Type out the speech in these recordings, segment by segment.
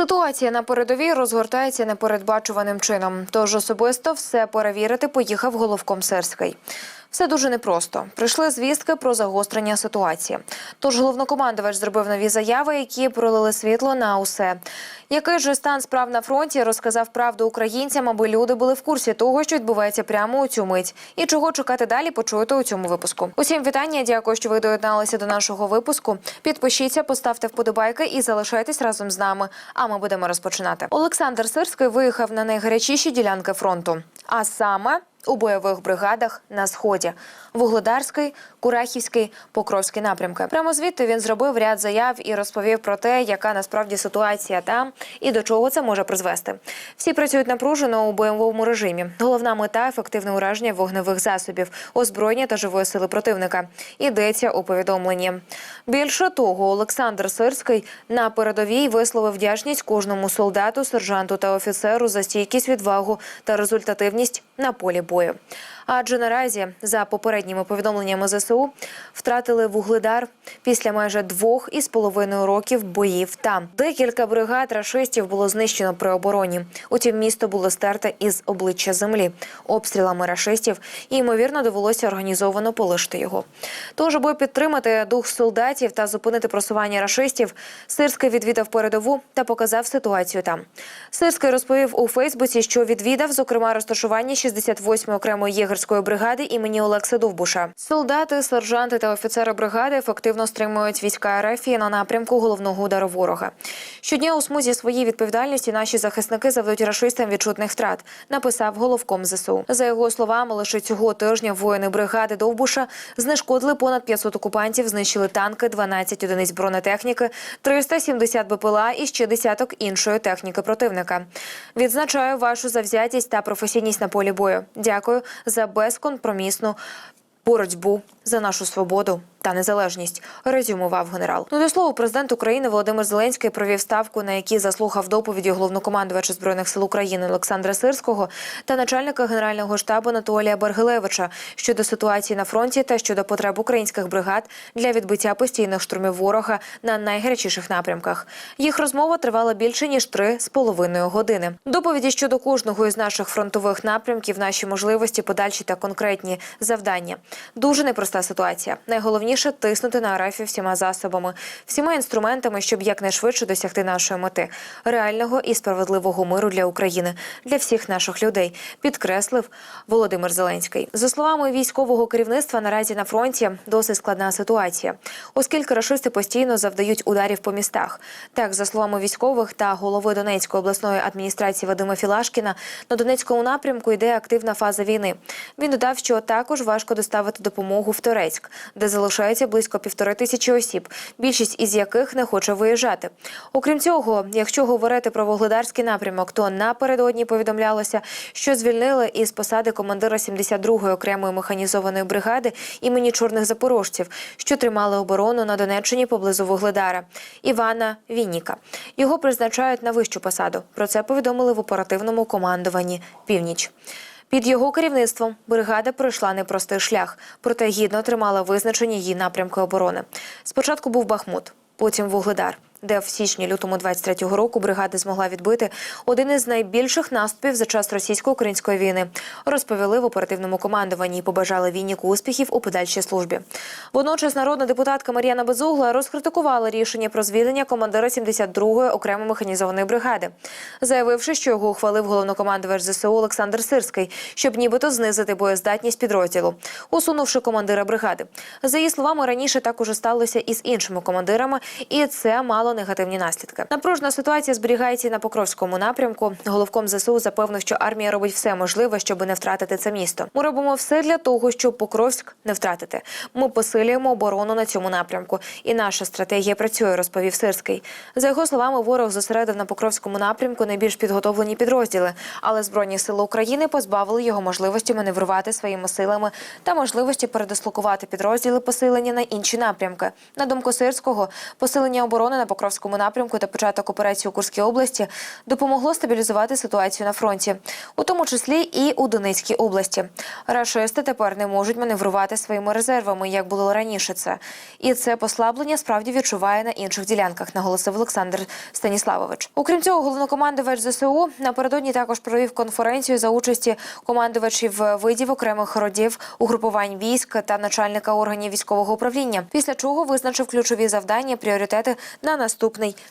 Ситуація на передовій розгортається непередбачуваним чином. Тож особисто все перевірити поїхав головком Серський. Все дуже непросто. Прийшли звістки про загострення ситуації. Тож головнокомандувач зробив нові заяви, які пролили світло на усе. Який же стан справ на фронті розказав правду українцям, аби люди були в курсі того, що відбувається прямо у цю мить, і чого чекати далі, почуєте у цьому випуску. Усім вітання. Дякую, що ви доєдналися до нашого випуску. Підпишіться, поставте вподобайки і залишайтесь разом з нами. А ми будемо розпочинати. Олександр Сирський виїхав на найгарячіші ділянки фронту, а саме у бойових бригадах на сході Вугледарський, Курахівський, Покровський напрямки. Прямо звідти він зробив ряд заяв і розповів про те, яка насправді ситуація там і до чого це може призвести. Всі працюють напружено у бойовому режимі. Головна мета ефективне ураження вогневих засобів, озброєння та живої сили противника. Йдеться у повідомленні. Більше того, Олександр Сирський на передовій висловив вдячність кожному солдату, сержанту та офіцеру за стійкість, відвагу та результативність на полі бою. Адже наразі, за попередніми повідомленнями ЗСУ, втратили вугледар після майже двох із половиною років боїв там. Декілька бригад рашистів було знищено при обороні. Утім, місто було стерте із обличчя землі обстрілами рашистів, і ймовірно довелося організовано полишити його. Тож, аби підтримати дух солдатів та зупинити просування рашистів, Сирський відвідав передову та показав ситуацію там. Сирський розповів у Фейсбуці, що відвідав, зокрема, розташування 68-ї окремої єгерської бригади імені Олекса Довбуша. Солдати, сержанти та офіцери бригади ефективно стримують війська РФ на напрямку головного удару ворога. Щодня у смузі своїй відповідальності наші захисники завдають рашистам відчутних втрат. Написав головком ЗСУ. За його словами, лише цього тижня воїни бригади Довбуша знешкодили понад 500 окупантів, знищили танки, 12 одиниць бронетехніки, 370 БПЛА і ще десяток іншої техніки противника. Відзначаю вашу завзятість та професійність на полі бою. Дякую за безкомпромісну боротьбу за нашу свободу та незалежність, резюмував генерал. Ну до слова, президент України Володимир Зеленський провів ставку, на якій заслухав доповіді головнокомандувача збройних сил України Олександра Сирського та начальника генерального штабу Анатолія Бергелевича щодо ситуації на фронті та щодо потреб українських бригад для відбиття постійних штурмів ворога на найгарячіших напрямках. Їх розмова тривала більше ніж три з половиною години. Доповіді щодо кожного із наших фронтових напрямків, наші можливості, подальші та конкретні завдання. Дуже непроста ситуація. Найголовніше тиснути на арафів всіма засобами, всіма інструментами, щоб якнайшвидше досягти нашої мети реального і справедливого миру для України, для всіх наших людей, підкреслив Володимир Зеленський. За словами військового керівництва, наразі на фронті досить складна ситуація, оскільки рашисти постійно завдають ударів по містах. Так, за словами військових та голови Донецької обласної адміністрації Вадима Філашкіна, на Донецькому напрямку йде активна фаза війни. Він додав, що також важко доставити допомогу в де залишається близько півтори тисячі осіб, більшість із яких не хоче виїжджати. Окрім цього, якщо говорити про вугледарський напрямок, то напередодні повідомлялося, що звільнили із посади командира 72-ї окремої механізованої бригади імені чорних запорожців, що тримали оборону на Донеччині поблизу Вугледара Івана Вінніка. Його призначають на вищу посаду. Про це повідомили в оперативному командуванні Північ. Під його керівництвом бригада пройшла непростий шлях, проте гідно тримала визначені її напрямки оборони. Спочатку був Бахмут, потім Вугледар, де в січні-лютому 23-го року бригада змогла відбити один із найбільших наступів за час російсько-української війни. Розповіли в оперативному командуванні і побажали Вінніку успіхів у подальшій службі. Водночас народна депутатка Мар'яна Безугла розкритикувала рішення про звільнення командира 72-ї окремої механізованої бригади, заявивши, що його ухвалив головнокомандувач ЗСУ Олександр Сирський, щоб нібито знизити боєздатність підрозділу, усунувши командира бригади. За її словами, раніше так уже сталося і з іншими командирами, і це мало негативні наслідки. Напружена ситуація зберігається і на Покровському напрямку. Головком ЗСУ запевнив, що армія робить все можливе, щоб не втратити це місто. Ми робимо все для того, щоб Покровськ не втратити. Ми посилюємо оборону на цьому напрямку, і наша стратегія працює, розповів Сирський. За його словами, ворог зосередив на Покровському напрямку найбільш підготовлені підрозділи, але збройні сили України позбавили його можливості маневрувати своїми силами та можливості передислокувати підрозділи посилення на інші напрямки. На думку Сирського, посилення оборони на Покровському Покровському напрямку та початок операції у Курській області допомогло стабілізувати ситуацію на фронті, у тому числі і у Донецькій області. Рашисти тепер не можуть маневрувати своїми резервами, як було раніше. Це і це послаблення справді відчуває на інших ділянках, наголосив Олександр Станіславович. Окрім цього, головнокомандувач ЗСУ напередодні також провів конференцію за участі командувачів видів окремих родів угрупувань військ та начальника органів військового управління. Після чого визначив ключові завдання, пріоритети на наступний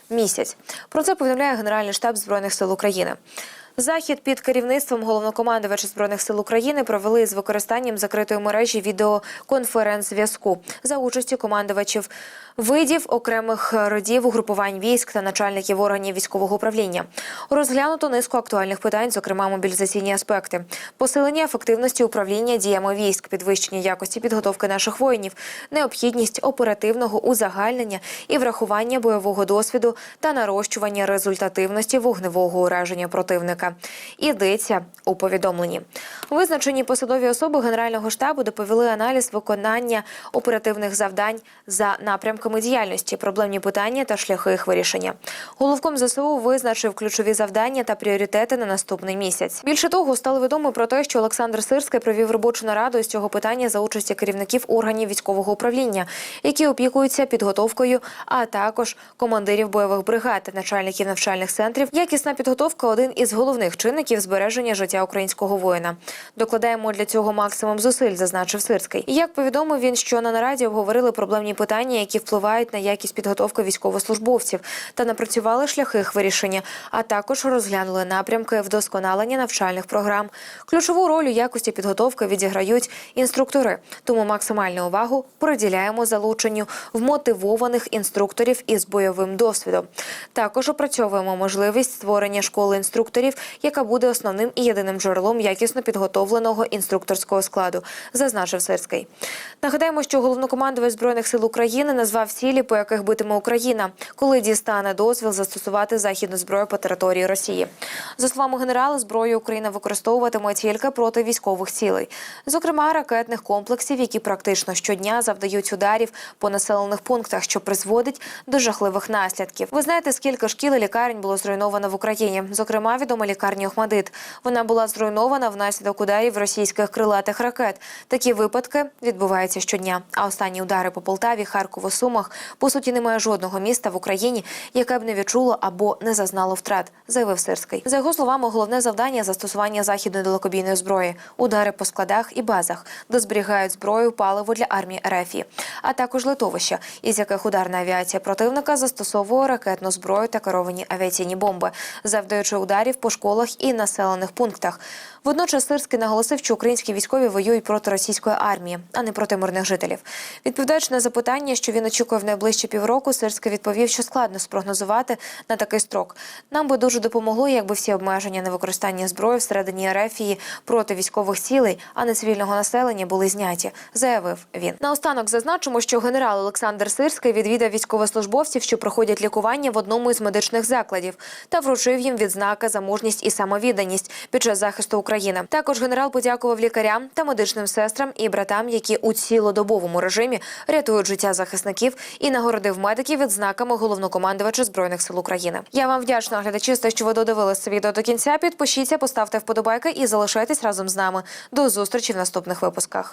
місяць. Про це повідомляє Генеральний штаб збройних сил України. Захід під керівництвом головнокомандувача збройних сил України провели з використанням закритої мережі відеоконференц-зв'язку за участю командувачів видів окремих родів угрупувань військ та начальників органів військового управління. Розглянуто низку актуальних питань, зокрема мобілізаційні аспекти, посилення ефективності управління діями військ, підвищення якості підготовки наших воїнів, необхідність оперативного узагальнення і врахування бойового досвіду та нарощування результативності вогневого ураження противника. Йдеться у повідомленні. Визначені посадові особи Генерального штабу доповіли аналіз виконання оперативних завдань за напрямками діяльності, проблемні питання та шляхи їх вирішення. Головком ЗСУ визначив ключові завдання та пріоритети на наступний місяць. Більше того, стало відомо про те, що Олександр Сирський провів робочу нараду з цього питання за участі керівників органів військового управління, які опікуються підготовкою, а також командирів бойових бригад начальників навчальних центрів. Якісна підготовка один із головних чинників збереження життя українського воїна. Докладаємо для цього максимум зусиль, зазначив Сирський. Як повідомив він, що на нараді обговорили проблемні питання, які впливають на якість підготовки військовослужбовців, та напрацювали шляхи їх вирішення, а також розглянули напрямки вдосконалення навчальних програм. Ключову роль у якості підготовки відіграють інструктори. Тому максимальну увагу приділяємо залученню вмотивованих інструкторів із бойовим досвідом. Також опрацьовуємо можливість створення школи інструкторів, яка буде основним і єдиним джерелом якісно підготовленого інструкторського складу, зазначив Сирський. Нагадаємо, що головнокомандувач збройних сил України назвав цілі, по яких битиме Україна, коли дістане дозвіл застосувати західну зброю по території Росії. За словами генерала, зброю Україна використовуватиме тільки проти військових цілей, зокрема ракетних комплексів, які практично щодня завдають ударів по населених пунктах, що призводить до жахливих наслідків. Ви знаєте, скільки шкіл і лікарень було зруйновано в Україні? Зокрема, відома лікарня Охмадит. Вона була зруйнована внаслідок ударів російських крилатих ракет. Такі випадки відбуваються щодня. А останні удари по Полтаві, Харкову, Сумах по суті немає жодного міста в Україні, яке б не відчуло або не зазнало втрат, заявив Сирський. За його словами, головне завдання застосування західної далекобійної зброї, удари по складах і базах, де зберігають зброю, паливо для армії РФ, а також литовища, із яких ударна авіація противника застосовує ракетну зброю та керовані авіаційні бомби, завдаючи ударів по школах і населених пунктах. Водночас Сирський наголосив, що українські військові воюють проти російської армії, а не проти мирних жителів. Відповідаючи на запитання, що він очікує в найближчі півроку, Сирський відповів, що складно спрогнозувати на такий строк. Нам би дуже допомогло, якби всі обмеження на використання зброї всередині Ерефії проти військових цілей, а не цивільного населення були зняті, заявив він. Наостанок зазначимо, що генерал Олександр Сирський відвідав військовослужбовців, що проходять лікування в одному із медичних закладів, та вручив їм відзнаки за мужність і самовідданість під час захисту України. Також генерал подякував лікарям та медичним сестрам і братам, які у цілодобовому режимі рятують життя захисників, і нагородив медиків відзнаками головнокомандувача збройних сил України. Я вам вдячна глядачі, за що ви додивилися це відео до кінця. Підпишіться, поставте вподобайки і залишайтесь разом з нами. До зустрічі в наступних випусках.